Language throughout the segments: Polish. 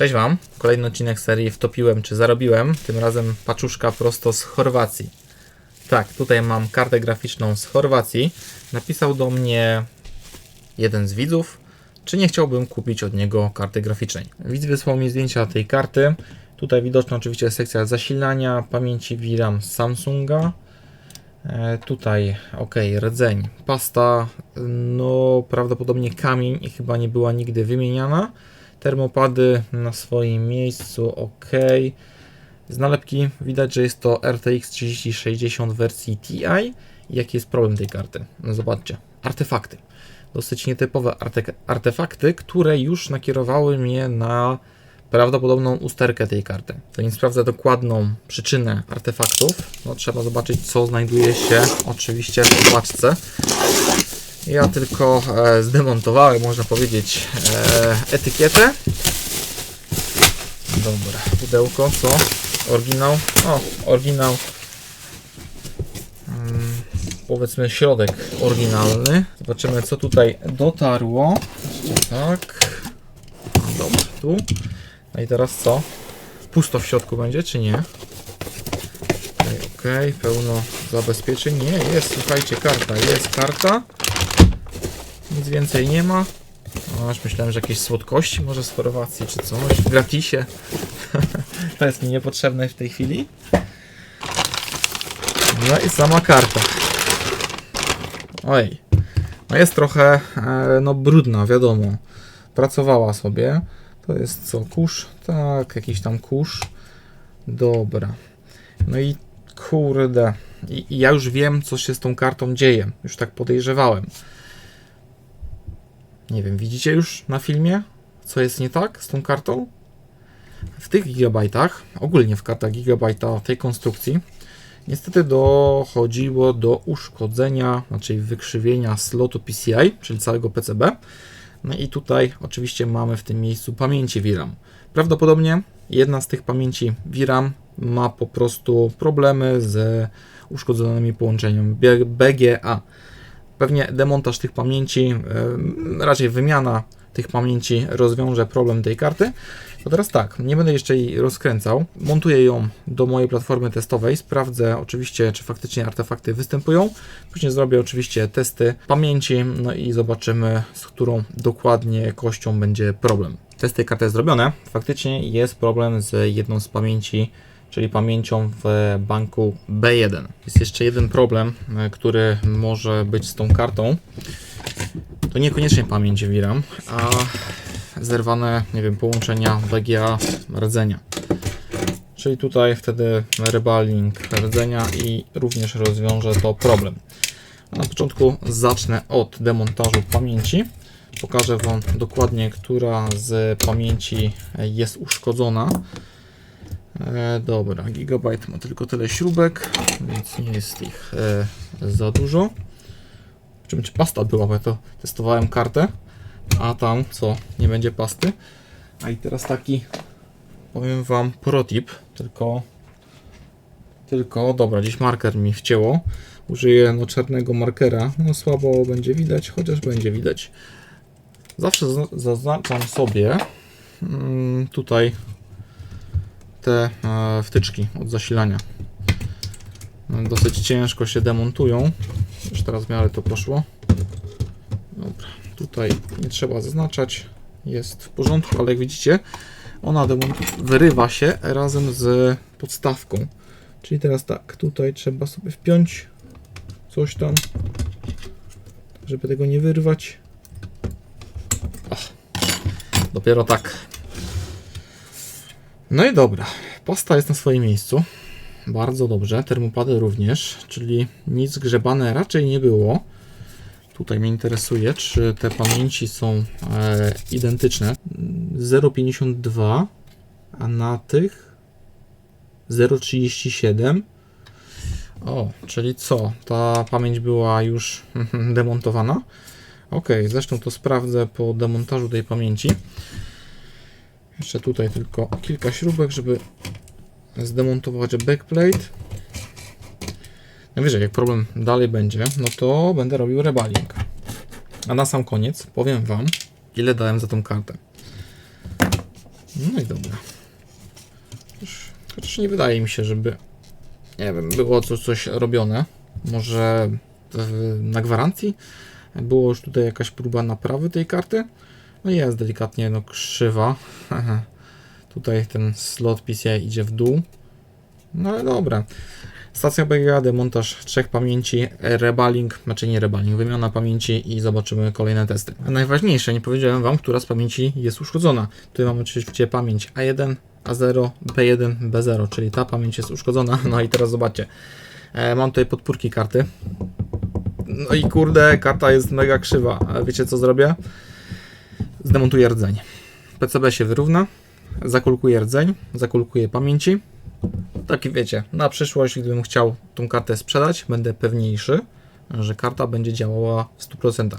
Cześć Wam, kolejny odcinek serii Wtopiłem czy Zarobiłem, tym razem paczuszka prosto z Chorwacji. Tak, tutaj mam kartę graficzną z Chorwacji. Napisał do mnie jeden z widzów, czy nie chciałbym kupić od niego karty graficznej. Widz wysłał mi zdjęcia tej karty. Tutaj widoczna oczywiście sekcja zasilania, pamięci VRAM Samsunga. E, tutaj, ok, rdzeń, pasta, no prawdopodobnie kamień i chyba nie była nigdy wymieniana. Termopady na swoim miejscu, ok. Z nalepki widać, że jest to RTX 3060 wersji TI. Jaki jest problem tej karty? No zobaczcie, artefakty. Dosyć nietypowe arte- artefakty, które już nakierowały mnie na prawdopodobną usterkę tej karty. Zanim sprawdzę dokładną przyczynę artefaktów, no trzeba zobaczyć, co znajduje się oczywiście w paczce. Ja tylko e, zdemontowałem, można powiedzieć, e, etykietę. Dobra, pudełko, co? Oryginał? O, oryginał. Mm, powiedzmy środek oryginalny. Zobaczymy, co tutaj dotarło. Jeszcze tak. Dobra, tu. No i teraz co? Pusto w środku będzie, czy nie? Okej, okay, pełno zabezpieczeń. Nie, jest, słuchajcie, karta. Jest karta. Nic więcej nie ma. Aż myślałem, że jakieś słodkości może z Chorwacji czy coś. W gratisie. to jest mi niepotrzebne w tej chwili. No i sama karta. Oj. No jest trochę e, no brudna, wiadomo. Pracowała sobie. To jest co? Kurz? Tak, jakiś tam kurz. Dobra. No i kurde. I, i ja już wiem, co się z tą kartą dzieje. Już tak podejrzewałem. Nie wiem, widzicie już na filmie, co jest nie tak z tą kartą? W tych gigabajtach, ogólnie w kartach gigabajta tej konstrukcji, niestety dochodziło do uszkodzenia, znaczy wykrzywienia slotu PCI, czyli całego PCB. No i tutaj oczywiście mamy w tym miejscu pamięci VRAM. Prawdopodobnie jedna z tych pamięci VRAM ma po prostu problemy z uszkodzonymi połączeniami BGA. Pewnie demontaż tych pamięci, raczej wymiana tych pamięci rozwiąże problem tej karty. To teraz tak, nie będę jeszcze jej rozkręcał. Montuję ją do mojej platformy testowej. Sprawdzę oczywiście, czy faktycznie artefakty występują. Później zrobię oczywiście testy pamięci, no i zobaczymy, z którą dokładnie kością będzie problem. Testy karty zrobione. Faktycznie jest problem z jedną z pamięci czyli pamięcią w banku B1. Jest jeszcze jeden problem, e, który może być z tą kartą. To niekoniecznie pamięć VRAM, a zerwane, nie wiem, połączenia BGA rdzenia. Czyli tutaj wtedy reballing rdzenia i również rozwiąże to problem. Na początku zacznę od demontażu pamięci. Pokażę Wam dokładnie, która z pamięci jest uszkodzona. E, dobra, Gigabyte ma tylko tyle śrubek, więc nie jest ich e, za dużo. Czym czy pasta była, bo ja to testowałem kartę, a tam co, nie będzie pasty. A i teraz taki, powiem Wam, protip, tylko, tylko, dobra, dziś marker mi wcięło. Użyję no, czarnego markera, no słabo będzie widać, chociaż będzie widać. Zawsze zaznaczam sobie mm, tutaj te e, wtyczki od zasilania. No, dosyć ciężko się demontują. Już teraz w miarę to poszło. Dobra, tutaj nie trzeba zaznaczać. Jest w porządku, ale jak widzicie, ona wyrywa się razem z podstawką. Czyli teraz tak, tutaj trzeba sobie wpiąć coś tam, żeby tego nie wyrwać. Ach, dopiero tak no i dobra, pasta jest na swoim miejscu. Bardzo dobrze, termopady również, czyli nic grzebane raczej nie było. Tutaj mnie interesuje, czy te pamięci są e, identyczne. 0,52, a na tych 0,37. O, czyli co? Ta pamięć była już demontowana. Ok, zresztą to sprawdzę po demontażu tej pamięci. Jeszcze tutaj tylko kilka śrubek, żeby zdemontować backplate. Najwyżej, jak problem dalej będzie, no to będę robił rebaling. A na sam koniec powiem Wam, ile dałem za tą kartę. No i dobra. Chociaż, nie wydaje mi się, żeby nie wiem, było coś, robione. Może na gwarancji było już tutaj jakaś próba naprawy tej karty. No jest delikatnie no, krzywa. tutaj ten slot PCI idzie w dół. No ale dobra. Stacja BGA, demontaż trzech pamięci, rebaling, znaczy nie rebaling, wymiana pamięci i zobaczymy kolejne testy. A najważniejsze, nie powiedziałem Wam, która z pamięci jest uszkodzona. Tutaj mamy oczywiście pamięć A1, A0, B1, B0, czyli ta pamięć jest uszkodzona. No i teraz zobaczcie. E, mam tutaj podpórki karty. No i kurde, karta jest mega krzywa. A wiecie co zrobię? Zdemontuję rdzeń. PCB się wyrówna, zakulkuję rdzeń, zakulkuję pamięci. Taki wiecie, na przyszłość, gdybym chciał tą kartę sprzedać, będę pewniejszy, że karta będzie działała w 100%.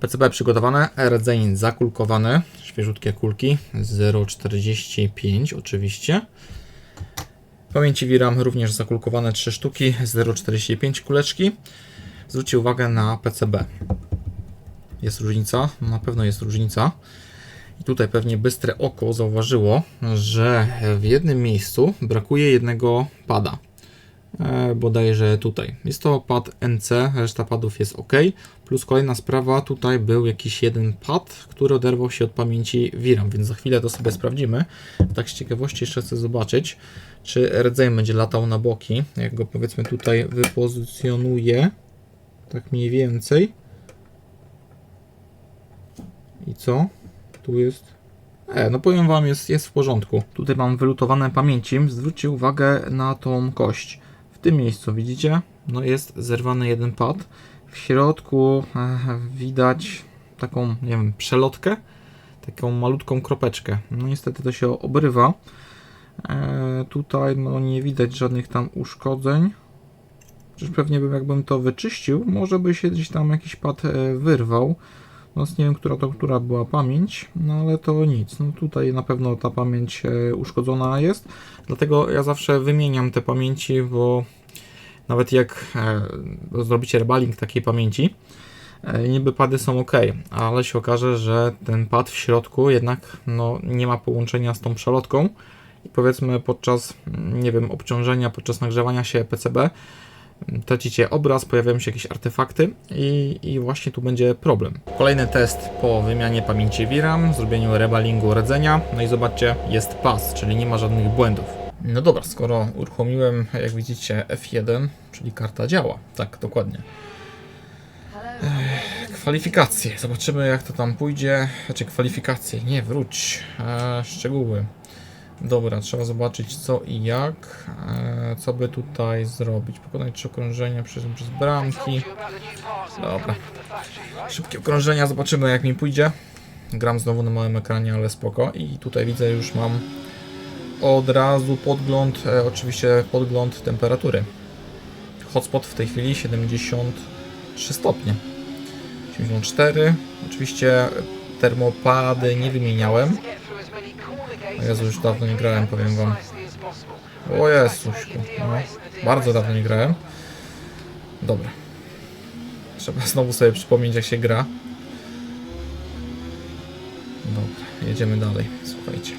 PCB przygotowane, rdzeń zakulkowany, świeżutkie kulki, 0,45 oczywiście. Pamięci VRAM również zakulkowane 3 sztuki, 0,45 kuleczki. Zwróćcie uwagę na PCB. Jest różnica? Na pewno jest różnica. I tutaj pewnie bystre oko zauważyło, że w jednym miejscu brakuje jednego pada. E, bodajże tutaj. Jest to pad NC, reszta padów jest ok. Plus kolejna sprawa, tutaj był jakiś jeden pad, który oderwał się od pamięci VRAM, więc za chwilę to sobie sprawdzimy. Tak z ciekawości jeszcze chcę zobaczyć, czy rdzeń będzie latał na boki. Jak go powiedzmy tutaj wypozycjonuję, tak mniej więcej. I co? Tu jest E, no powiem Wam, jest, jest w porządku. Tutaj mam wylutowane pamięci. Zwróćcie uwagę na tą kość. W tym miejscu, widzicie? No jest zerwany jeden pad. W środku e, widać taką, nie wiem, przelotkę. Taką malutką kropeczkę. No niestety to się obrywa. E, tutaj no nie widać żadnych tam uszkodzeń. Przecież pewnie bym, jakbym to wyczyścił, może by się gdzieś tam jakiś pad e, wyrwał. No nie wiem, która to która była pamięć, no ale to nic. No tutaj na pewno ta pamięć e, uszkodzona jest, dlatego ja zawsze wymieniam te pamięci, bo nawet jak e, zrobicie rebaling takiej pamięci, e, niby pady są ok, ale się okaże, że ten pad w środku jednak no, nie ma połączenia z tą przelotką i powiedzmy podczas, nie wiem, obciążenia, podczas nagrzewania się PCB tracicie obraz, pojawiają się jakieś artefakty i, i właśnie tu będzie problem. Kolejny test po wymianie pamięci VRAM, zrobieniu rebalingu rdzenia, no i zobaczcie, jest pas, czyli nie ma żadnych błędów. No dobra, skoro uruchomiłem, jak widzicie, F1, czyli karta działa, tak, dokładnie. Ech, kwalifikacje, zobaczymy jak to tam pójdzie, znaczy kwalifikacje, nie, wróć, eee, szczegóły. Dobra, trzeba zobaczyć co i jak. E, co by tutaj zrobić? Pokonać trzy okrążenia przez, przez bramki. Dobra. Szybkie okrążenia, zobaczymy jak mi pójdzie. Gram znowu na małym ekranie, ale spoko. I tutaj widzę już mam od razu podgląd, e, oczywiście podgląd temperatury. Hotspot w tej chwili 73 stopnie. 74. Oczywiście termopady nie wymieniałem. O Jezu, już dawno nie grałem, powiem wam. O Jezuśku, no. Bardzo dawno nie grałem. Dobra. Trzeba znowu sobie przypomnieć, jak się gra. Dobra, jedziemy dalej. Słuchajcie.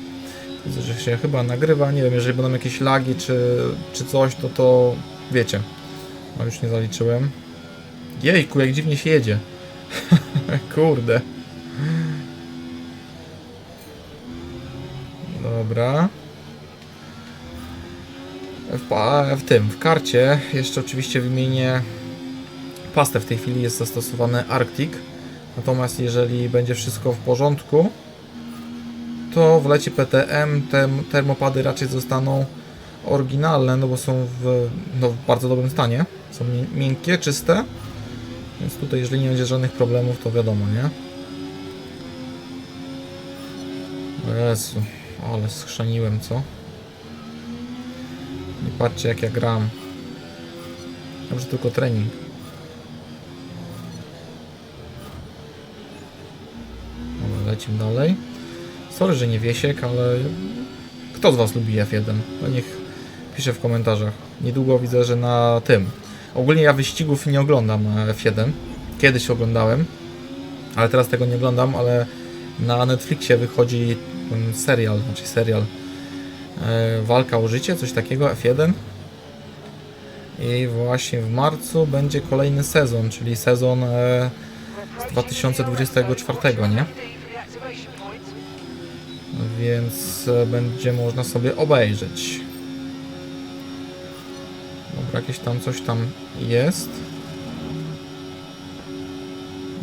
Widzę, że się chyba nagrywa. Nie wiem, jeżeli będą jakieś lagi czy, czy coś, to to wiecie. No już nie zaliczyłem. Jejku, jak dziwnie się jedzie. Kurde. Dobra. W, w tym, w karcie jeszcze oczywiście wymienię pastę. W tej chwili jest zastosowany Arctic. Natomiast jeżeli będzie wszystko w porządku, to wleci PTM, te termopady raczej zostaną oryginalne, no bo są w, no, w bardzo dobrym stanie. Są mi- miękkie, czyste. Więc tutaj, jeżeli nie będzie żadnych problemów, to wiadomo, nie? O ale schrzaniłem, co? Nie patrzcie, jak ja gram. Dobrze, tylko trening. Dobra, lecimy dalej. Sorry, że nie Wiesiek, ale kto z Was lubi F1? No niech pisze w komentarzach. Niedługo widzę, że na tym. Ogólnie ja wyścigów nie oglądam na F1. Kiedyś oglądałem, ale teraz tego nie oglądam, ale na Netflixie wychodzi serial, znaczy serial e, Walka o życie, coś takiego, F1. I właśnie w marcu będzie kolejny sezon, czyli sezon e, z 2024, nie? Więc e, będzie można sobie obejrzeć. Dobra, jakieś tam coś tam jest.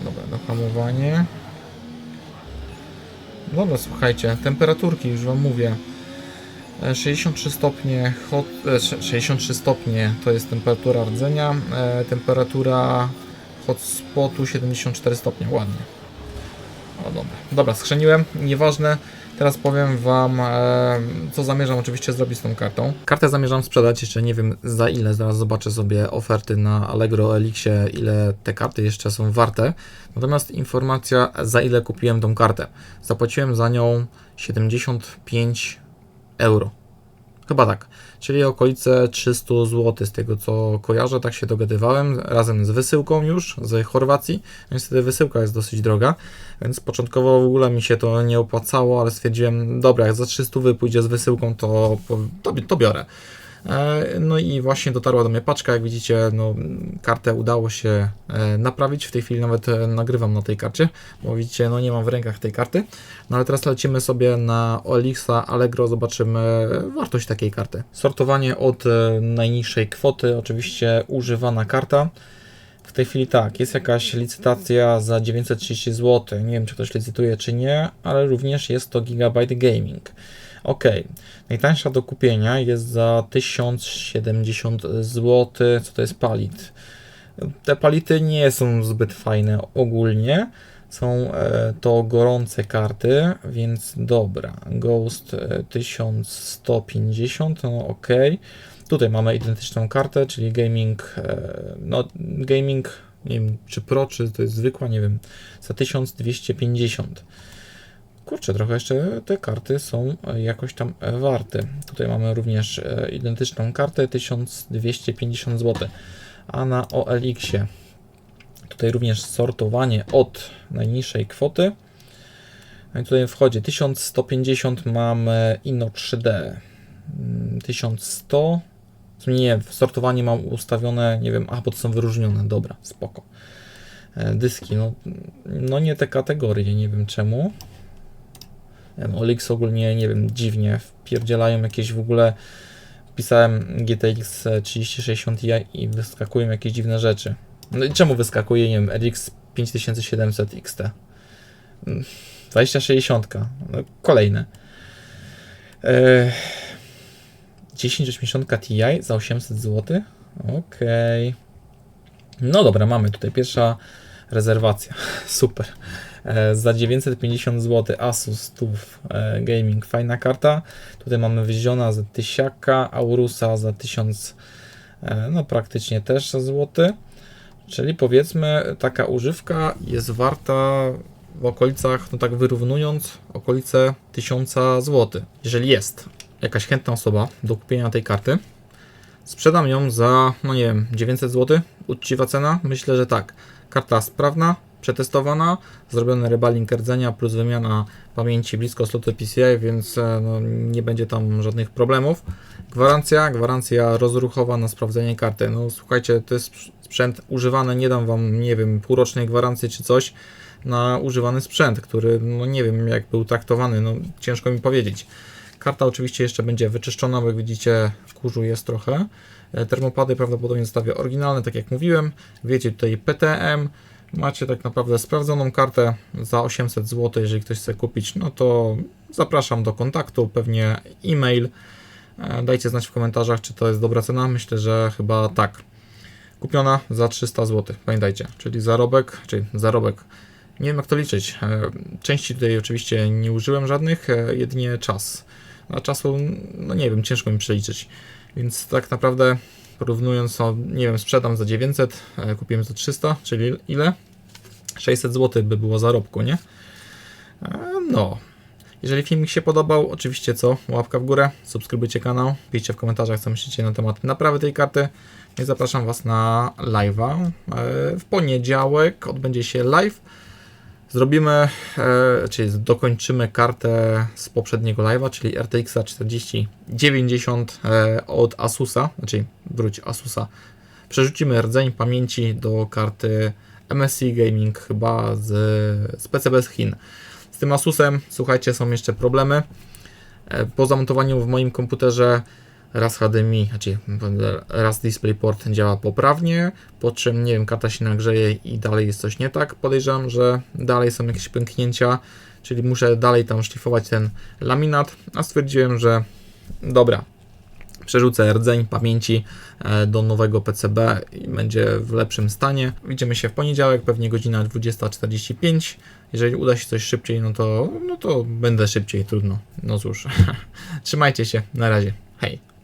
Dobra, dohamowanie. Dobra, słuchajcie, temperaturki już Wam mówię. E, 63 stopnie, hot, e, sze- 63 stopnie to jest temperatura rdzenia, e, temperatura hotspotu 74 stopnie, ładnie. O dobra, dobra, skrzeniłem, nieważne. Teraz powiem Wam, e, co zamierzam oczywiście zrobić z tą kartą. Kartę zamierzam sprzedać, jeszcze nie wiem za ile, zaraz zobaczę sobie oferty na Allegro Elixie, ile te karty jeszcze są warte. Natomiast informacja, za ile kupiłem tą kartę. Zapłaciłem za nią 75 euro. Chyba tak. Czyli okolice 300 zł z tego co kojarzę, tak się dogadywałem, razem z wysyłką już z Chorwacji. Niestety wysyłka jest dosyć droga, więc początkowo w ogóle mi się to nie opłacało, ale stwierdziłem, dobra, jak za 300 pójdzie z wysyłką, to, to, to biorę. E, No i właśnie dotarła do mnie paczka, jak widzicie, no, kartę udało się e, naprawić, w tej chwili nawet e, nagrywam na tej karcie, bo widzicie, no nie mam w rękach tej karty, no ale teraz lecimy sobie na Olixa Allegro, zobaczymy wartość takiej karty. Sortowanie od najniższej kwoty, oczywiście używana karta. W tej chwili tak, jest jakaś licytacja za 930 zł. Nie wiem, czy ktoś licytuje, czy nie, ale również jest to Gigabyte Gaming. Ok, najtańsza do kupienia jest za 1070 zł. Co to jest palit? Te pality nie są zbyt fajne ogólnie. Są e, to gorące karty, więc dobra. Ghost e, 1150, no ok. Tutaj mamy identyczną kartę, czyli gaming, e, no gaming, nie wiem czy pro, czy to jest zwykła, nie wiem, za 1250. Kurczę, trochę jeszcze te karty są e, jakoś tam e, warte. Tutaj mamy również e, identyczną kartę, 1250 zł. A na OLX-ie tutaj również sortowanie od najniższej kwoty. No i tutaj wchodzi 1150 mamy Inno 3D. Mm, 1100 nie, w sortowanie mam ustawione, nie wiem, a bo to są wyróżnione, dobra, spoko. Dyski, no, no nie te kategorie, nie wiem czemu. OLX ogólnie, nie wiem, dziwnie wpierdzielają jakieś w ogóle, pisałem GTX 3060 Ti i wyskakują jakieś dziwne rzeczy. No i czemu wyskakuje, nie wiem, RX 5700 XT? Mm, 2060, no kolejne. Eee, 1080 Ti za 800 zł. Okej. No dobra, mamy tutaj pierwsza rezerwacja. Super. E, za 950 zł Asus TUF e, Gaming. Fajna karta. Tutaj mamy Viziona za 1000, Aurusa za 1000, e, no praktycznie też złoty. Czyli powiedzmy taka używka jest warta w okolicach, no tak wyrównując, okolice 1000 zł. Jeżeli jest jakaś chętna osoba do kupienia tej karty, sprzedam ją za, no nie wiem, 900 zł. Uczciwa cena? Myślę, że tak. Karta sprawna, przetestowana, zrobiony rebalink rdzenia plus wymiana pamięci blisko slotu PCI, więc e, no, nie będzie tam żadnych problemów. Gwarancja, gwarancja rozruchowa na sprawdzenie karty. No słuchajcie, to jest sprzęt używany, nie dam wam, nie wiem, półrocznej gwarancji czy coś na używany sprzęt, który, no nie wiem jak był traktowany, no ciężko mi powiedzieć. Karta oczywiście jeszcze będzie wyczyszczona, bo jak widzicie kurzu jest trochę. E, Termopady prawdopodobnie zostawię oryginalne, tak jak mówiłem. Wiecie tutaj PTM. Macie tak naprawdę sprawdzoną kartę za 800 zł. Jeżeli ktoś chce kupić, no to zapraszam do kontaktu, pewnie e-mail. E, Dajcie znać w komentarzach, czy to jest dobra cena. Myślę, że chyba tak. Kupiona za 300 zł, pamiętajcie, czyli zarobek, czyli zarobek. Nie wiem jak to liczyć. E, Części tutaj oczywiście nie użyłem żadnych, jedynie czas. A czasu, no nie wiem, ciężko mi przeliczyć. Więc tak naprawdę porównując, no, nie wiem, sprzedam za 900, e, kupiłem za 300, czyli ile? 600 zł by było zarobku, nie? E, No. Jeżeli filmik się podobał, oczywiście co? Łapka w górę, subskrybujcie kanał, piszcie w komentarzach, co myślicie na temat naprawy tej karty. I zapraszam Was na live'a. E, W poniedziałek odbędzie się live. Zrobimy, e, czyli dokończymy kartę z poprzedniego live'a, czyli RTX 4090 e, od Asusa, znaczy wróć Asusa. Przerzucimy rdzeń pamięci do karty MSI Gaming chyba z, z PCB z Chin. Z tym Asusem, słuchajcie, są jeszcze problemy. E, Po zamontowaniu w moim komputerze raz HDMI, znaczy raz DisplayPort działa poprawnie, po czym, nie wiem, karta się nagrzeje i dalej jest coś nie tak. Podejrzewam, że dalej są jakieś pęknięcia, czyli muszę dalej tam szlifować ten laminat, a stwierdziłem, że dobra, przerzucę rdzeń pamięci e, do nowego PCB i będzie w lepszym stanie. Widzimy się w poniedziałek, pewnie godzina 20.45. Jeżeli uda się coś szybciej, no to, no to będę szybciej, trudno. No cóż, trzymajcie się, na razie, hej.